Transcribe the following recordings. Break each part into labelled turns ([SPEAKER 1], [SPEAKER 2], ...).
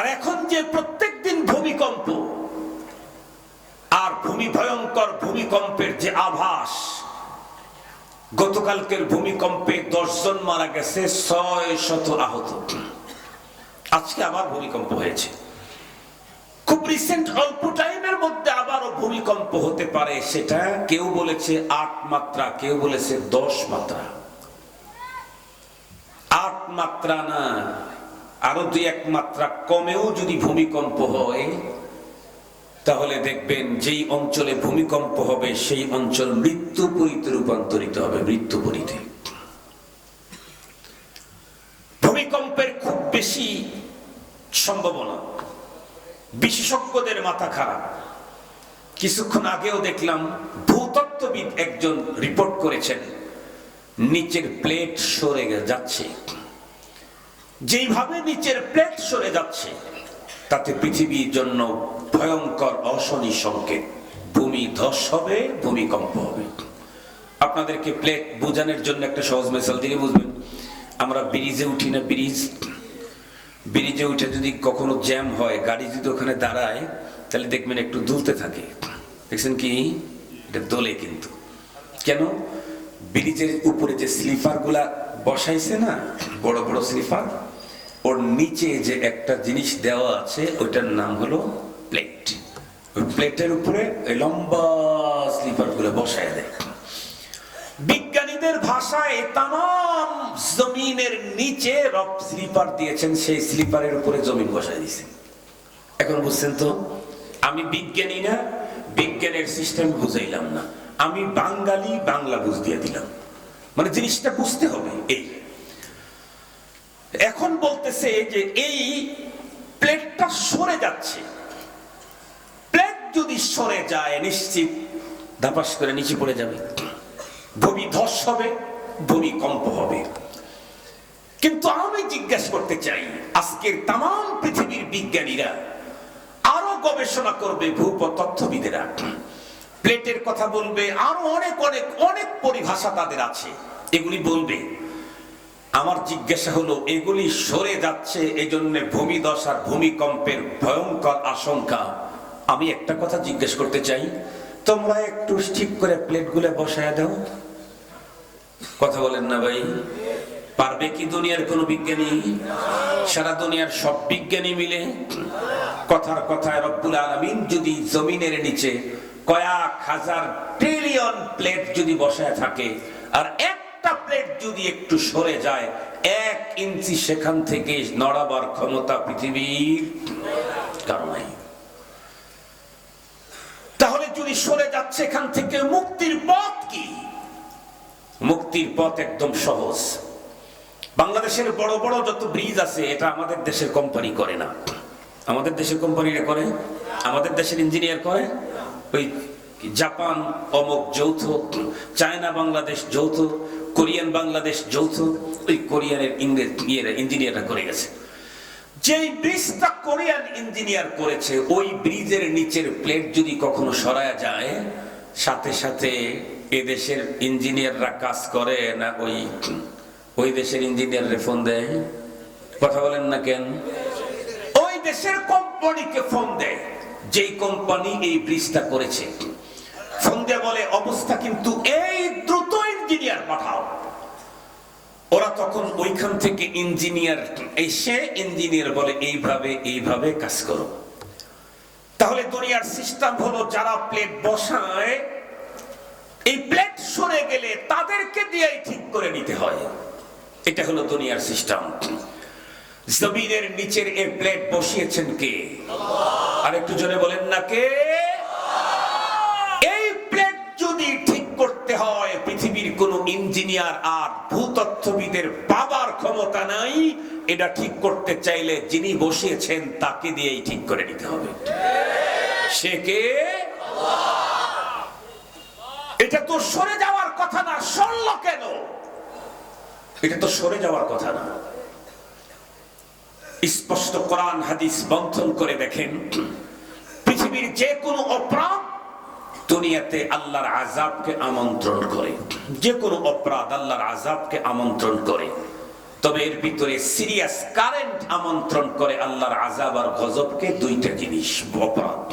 [SPEAKER 1] আর এখন যে প্রত্যেক দিন ভূমিকম্প, আর ভূমি ভয়ঙ্কর ভূমিকম্পের যে আভাস, গতকালকের ভূমিকম্পে দশজন মারা গেছে, ছয় শত আহত। আজকে আবার ভূমিকম্প হয়েছে। খুব রিসেন্ট অল্প টাইমের মধ্যে আবারও ভূমিকম্প হতে পারে সেটা কেউ বলেছে আট মাত্রা, কেউ বলেছে দশ মাত্রা। আট মাত্রা না আরও দুই এক মাত্রা কমেও যদি ভূমিকম্প হয়, তাহলে দেখবেন যেই অঞ্চলে ভূমিকম্প হবে, সেই অঞ্চল মৃত্যু মৃত্যুপুরীতে রূপান্তরিত হবে, মৃত্যু মৃত্যুপুরীতে ভূমিকম্পের খুব বেশি সম্ভাবনা। বিশেষজ্ঞদের মাথা খারাপ। কিছুক্ষণ আগেও দেখলাম ভূতত্ত্ববিদ একজন রিপোর্ট করেছেন, নিচের প্লেট সরে যাচ্ছে। যেইভাবে নিচের প্লেট সরে যাচ্ছে, তাতে পৃথিবীর জন্য ভয়ঙ্কর অশনি সংকেত। ভূমি ধস হবে, ভূমিকম্প হবে। আপনাদেরকে প্লেট বোঝানোর জন্য একটা সহজ মেসাল দিলে বুঝবেন। আমরা ব্রিজে উঠি না, ব্রিজ। ব্রিজে উঠে যদি কখনো জ্যাম হয়, গাড়ি যদি ওখানে দাঁড়ায়, তাহলে দেখবেন একটু দুলতে থাকে। দেখছেন কি? এটা দোলে কিন্তু। কেন? ব্রিজের উপরে যে স্লিপারগুলা বসাইছে না, বড় বড় স্লিপার ওর নিচে যে একটা জিনিস দেওয়া আছে, ওইটার নাম হলো প্লেট ওই প্লেটের উপরে ওই লম্বা স্লিপারগুলো বসায় দেয়। বিজ্ঞানীদের ভাষায় তাম জমিনের নিচে রব স্লিপার দিয়েছেন, সেই স্লিপারের উপরে জমিন বসায় দিয়েছেন। এখন বুঝছেন তো, আমি বিজ্ঞানী না, বিজ্ঞানের সিস্টেম বুঝাইলাম না। আমি বাঙালি বাংলা বুঝ দিয়ে দিলাম। মানে জিনিসটা বুঝতে হবে, এই। এখন বলতেছে যে এই প্লেটটা সরে যাচ্ছে। প্লেট যদি সরে যায় নিশ্চিত ধাপাস করে নিচে পড়ে যাবে। ভূমি ধস হবে ভূমিকম্প হবে। কিন্তু আমি জিজ্ঞেস করতে চাই, আজকের তাম পৃথিবীর বিজ্ঞানীরা আরও গবেষণা করবে ভূপতত্ত্ববিদেরা প্লেটের কথা বলবে, আরও অনেক অনেক অনেক পরিভাষা তাদের আছে। এগুলি বলবে আমার জিজ্ঞাসা হলো, এগুলি সরে যাচ্ছে এই জন্য ভূমিদশ আর ভূমিকম্পের ভয়ঙ্কর আশঙ্কা। আমি একটা কথা জিজ্ঞেস করতে চাই, তোমরা একটু ঠিক করে প্লেটগুলো বসায় দাও। কথা বলেন না ভাই। পারবে কি দুনিয়ার কোন বিজ্ঞানী? সারা দুনিয়ার সব বিজ্ঞানী মিলে। কথার কথায় রব্বুল আলমিন যদি জমিনের নিচে কয়েক হাজার ট্রিলিয়ন প্লেট যদি বসায় থাকে, আর যদি একটু সরে যায়, এক ইঞ্চি সেখান থেকে নড়াবার ক্ষমতা পৃথিবীর কারণ তাহলে যদি সরে যাচ্ছে এখান থেকে, মুক্তির পথ কি? মুক্তির পথ একদম সহজ। বাংলাদেশের বড় বড় যত ব্রিজ আছে, এটা আমাদের দেশের কোম্পানি করে না। আমাদের দেশের কোম্পানিরা করে? আমাদের দেশের ইঞ্জিনিয়ার করে? ওই জাপান অমক যৌথ, চায়না বাংলাদেশ যৌথ কোরিয়ান বাংলাদেশ যৌথ, ওই কোরিয়ানের ইংরেজ ইঞ্জিনিয়াররা করে গেছে। যেই ব্রিজটা কোরিয়ান ইঞ্জিনিয়ার করেছে, ওই ব্রিজের নিচের প্লেট যদি কখনো সরায়া যায়, সাথে সাথে এদেশের ইঞ্জিনিয়াররা কাজ করে না, ওই ওই দেশের ইঞ্জিনিয়াররে ফোন দেয়? কথা বলেন না কেন? ওই দেশের কোম্পানিকে ফোন দেয়, যেই কোম্পানি এই ব্রিজটা করেছে। ফোন দিয়ে বলে, অবস্থা কিন্তু এই দ্রুত ইঞ্জিনিয়ার পাঠাও। ওরা তখন ওইখান থেকে ইঞ্জিনিয়ার এসে ইঞ্জিনিয়ার বলে, এইভাবে এইভাবে কাজ করো। তাহলে দুনিয়ার সিস্টেম হলো, যারা প্লেট বসায়, এই প্লেট সরে গেলে তাদেরকে দিয়েই ঠিক করে নিতে হয়। এটা হলো দুনিয়ার সিস্টেম জমিনের নিচের এই প্লেট বসিয়েছেন কে? আর একটু জোরে বলেন না কে? কোন ইঞ্জিনিয়ার আর ভূতত্ত্ববিদের পাবার ক্ষমতা নাই, এটা ঠিক করতে চাইলে যিনি বসিয়েছেন তাকে দিয়েই ঠিক করে নিতে হবে। সে কে? এটা তো সরে যাওয়ার কথা না, সরল কেন? এটা তো সরে যাওয়ার কথা না। স্পষ্ট কোরআন হাদিস বন্ধন করে দেখেন, পৃথিবীর যে কোনো অপরাধ দুনিয়াতে আল্লাহর আজাবকে আমন্ত্রণ করে। যে কোনো অপরাধ আল্লাহর আজাবকে আমন্ত্রণ করে। তবে এর ভিতরে সিরিয়াস কারেন্ট আমন্ত্রণ করে আল্লাহর আজাব আর গজবকে দুইটা জিনিস, অপরাধ।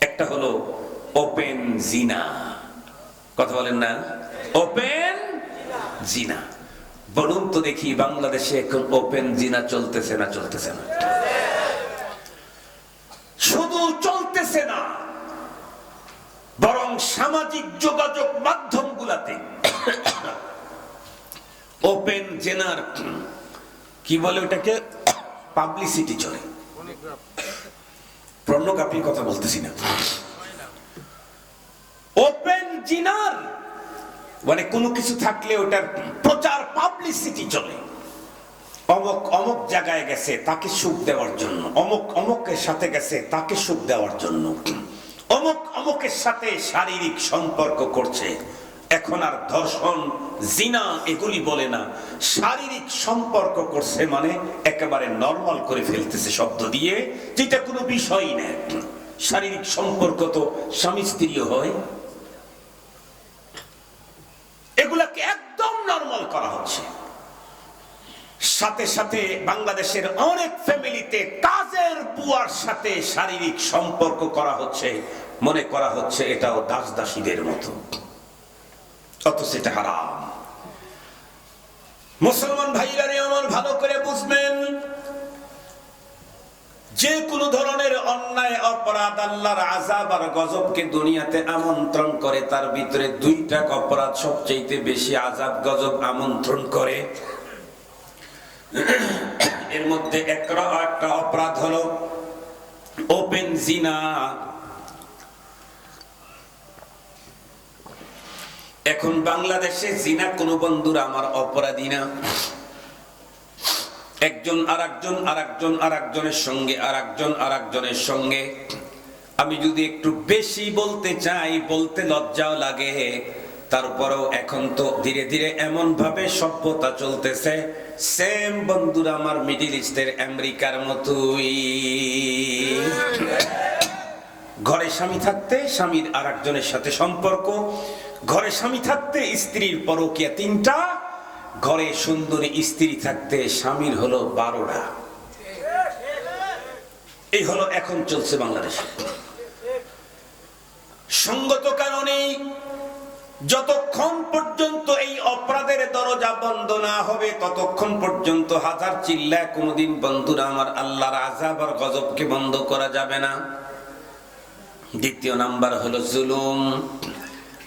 [SPEAKER 1] একটা হলো ওপেন জিনা। কথা বলেন না? ওপেন জিনা। বলুন তো দেখি বাংলাদেশে এখন ওপেন জিনা চলতেছে না চলতেছে না? শুধু চলতেছে না। সামাজিক যোগাযোগ মাধ্যমগুলাতে ওপেন জেনার, কি বলে ওটাকে? পাবলিসিটি চলে। পর্নোগ্রাফির কথা বলতেছি না। ওপেন জিনার মানে কোনো কিছু থাকলে ওটার প্রচার, পাবলিসিটি চলে। অমক অমক জায়গায় গেছে, তাকে সুখ দেওয়ার জন্য। অমক, অমকের সাথে গেছে, তাকে সুখ দেওয়ার জন্য। অমক অমকের সাথে শারীরিক সম্পর্ক করছে। এখন আর ধর্ষণ, জিনা এগুলি বলে না। শারীরিক সম্পর্ক করছে মানে একেবারে নর্মাল করে ফেলতেছে শব্দ দিয়ে, যেটা কোনো বিষয়ই না। শারীরিক সম্পর্ক তো স্বামী স্ত্রীও হয়। এগুলাকে একদম নর্মাল করা হচ্ছে। সাথে সাথে বাংলাদেশের অনেক ফ্যামিলিতে কাজের বুয়ার সাথে শারীরিক সম্পর্ক করা হচ্ছে, মনে করা হচ্ছে এটাও দাস দাসীদের মতো। অথচ এটা হারাম। মুসলমান ভাইরা আমার ভালো করে বুঝবেন, যে কোনো ধরনের অন্যায়, অপরাধ আল্লাহর আজাব আর গজবকে দুনিয়াতে আমন্ত্রণ করে, তার ভিতরে দুইটা অপরাধ সবচেয়ে বেশি আজাব গজব আমন্ত্রণ করে। এর মধ্যে একটা অপরাধ হলো ওপেন জিনা। এখন বাংলাদেশে জিনা কোনো বন্ধুরা আমার অপরাধী না। একজন আর একজন আর একজন আর একজনের সঙ্গে আর একজন আর একজনের সঙ্গে। আমি যদি একটু বেশি বলতে চাই, বলতে লজ্জাও লাগে, তারপরেও এখন তো ধীরে ধীরে এমন ভাবে সভ্যতা চলতেছে সেম বন্ধুরা আমার মিডিল ইস্টের আমেরিকার মতোই। ঘরে স্বামী থাকতে স্বামীর আর একজনের সাথে সম্পর্ক, ঘরে স্বামী থাকতে স্ত্রীর পরকিয়া তিনটা, ঘরে সুন্দরী স্ত্রী থাকতে স্বামীর হলো বারোটা। এই হলো এখন চলছে বাংলাদেশে। সঙ্গত কারণেই যতক্ষণ পর্যন্ত এই অপরাধের দরজা বন্ধ না হবে, ততক্ষণ পর্যন্ত হাজার চিল্লা কোনদিন বন্ধুরা আমার আল্লাহর আজাব আর গজবকে বন্ধ করা যাবে না। দ্বিতীয় নাম্বার হলো জুলুম।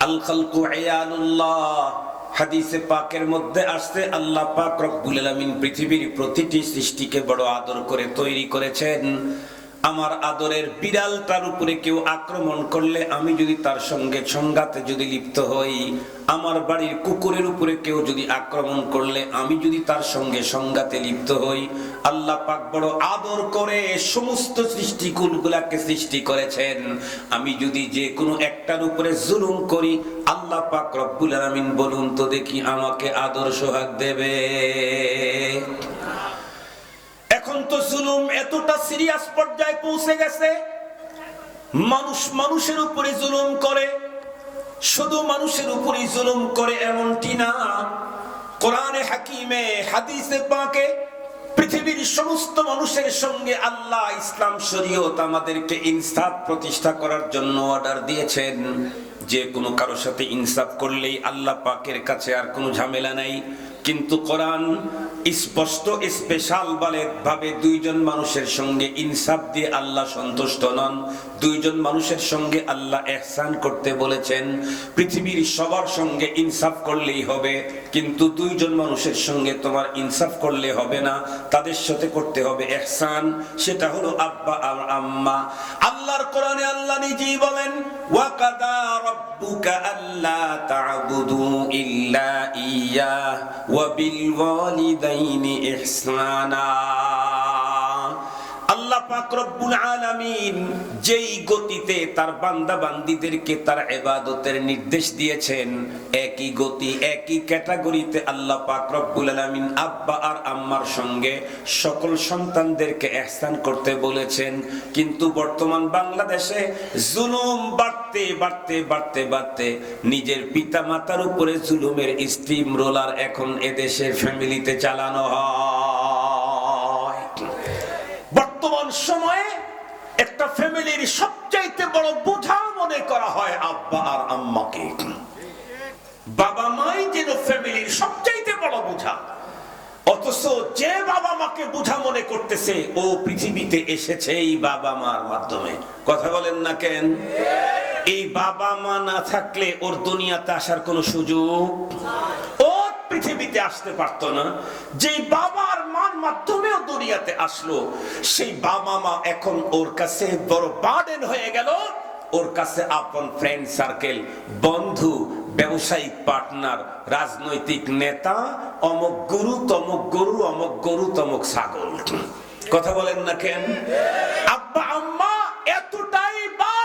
[SPEAKER 1] আল খালকু আয়ালুল্লাহ। হাদিসে পাকের মধ্যে আসছে, আল্লাহ পাক রব্বুল আলামিন পৃথিবীর প্রতিটি সৃষ্টিকে বড় আদর করে তৈরি করেছেন। আমার আদরের বিড়ালটার উপরে কেউ আক্রমণ করলে আমি যদি তার সঙ্গে সংঘাতে যদি লিপ্ত হই, আমার বাড়ির কুকুরের উপরে কেউ যদি আক্রমণ করলে আমি যদি তার সঙ্গে সংঘাতে লিপ্ত হই, আল্লাহ পাক বড় আদর করে সমস্ত সৃষ্টিকুলগুলাকে সৃষ্টি করেছেন। আমি যদি যে কোনো একটার উপরে জুলুম করি, আল্লাহ পাক রব্বুল আলামিন বলুন, তো দেখি আমাকে আদর সোহাগ দেবে এখন তো জুলুম এতটা সিরিয়াস পর্যায়ে পৌঁছে গেছে। মানুষ মানুষের উপরে জুলুম করে। শুধু মানুষের উপরে জুলুম করে এমনটি না। কোরআনে হাকিমে, হাদিসে পাকে পৃথিবীর সমস্ত মানুষের সঙ্গে আল্লাহ ইসলাম শরীয়ত আমাদেরকে ইনসাফ প্রতিষ্ঠা করার জন্য অর্ডার দিয়েছেন। যে কোনো কারোর সাথে ইনসাফ করলেই আল্লাহ পাকের কাছে আর কোনো ঝামেলা নাই। কিন্তু কোরআন স্পষ্ট স্পেশাল বলে ভাবে দুইজন মানুষের সঙ্গে ইনসাফ দিয়ে আল্লাহ সন্তুষ্ট নন। দুইজন মানুষের সঙ্গে আল্লাহ এহসান করতে বলেছেন, পৃথিবীর সবার সঙ্গে ইনসাফ করলেই হবে, কিন্তু দুইজন মানুষের সঙ্গে তোমার ইনসাফ করলে হবে না, তাদের সাথে করতে হবে এহসান। সেটা হলো আব্বা আর আম্মা। আল্লাহর কোরআনে আল্লাহ নিজেই বলেন ওয়াকাদা রাব্বুকা আল্লা তা'বুদু ইল্লা ইয়্যাহ ওয়া বিল যেই গতিতে তার বান্দা বান্দিদেরকে তার ইবাদতের নির্দেশ দিয়েছেন, একই গতি, একই ক্যাটাগরিতে আল্লাহ আব্বা আর আম্মার সঙ্গে সকল সন্তানদেরকে ইহসান করতে বলেছেন। কিন্তু বর্তমান বাংলাদেশে জুলুম বাড়তে বাড়তে বাড়তে বাড়তে নিজের পিতা মাতার উপরে জুলুমের স্টিম রোলার এখন এদেশের ফ্যামিলিতে চালানো হয়। বর্তমান সময়ে একটা ফ্যামিলির সবচাইতে বড় বোঝা মনে করা হয় আব্বা আর আম্মাকে। বাবা মাই যেন ফ্যামিলির সবচাইতে বড় বোঝা। অথচ যে বাবা মাকে বোঝা মনে করতেছে, ও পৃথিবীতে এসেছে এই বাবা মার মাধ্যমে। কথা বলেন না কেন? এই বাবা মা না থাকলে ওর দুনিয়াতে আসার কোনো সুযোগ ও পৃথিবীতে আসতে পারতো না। যে বাবার মার মাধ্যমেও দুনিয়াতে আসলো, সেই বাবা মা এখন ওর কাছে বড় বার্ডেন হয়ে গেল। ওর কাছে আপন ফ্রেন্ড সার্কেল বন্ধু, ব্যবসায়িক পার্টনার রাজনৈতিক নেতা, অমক গুরু, তমক গরু, অমক গরু, তমক ছাগল। কথা বলেন না কেন? আব্বা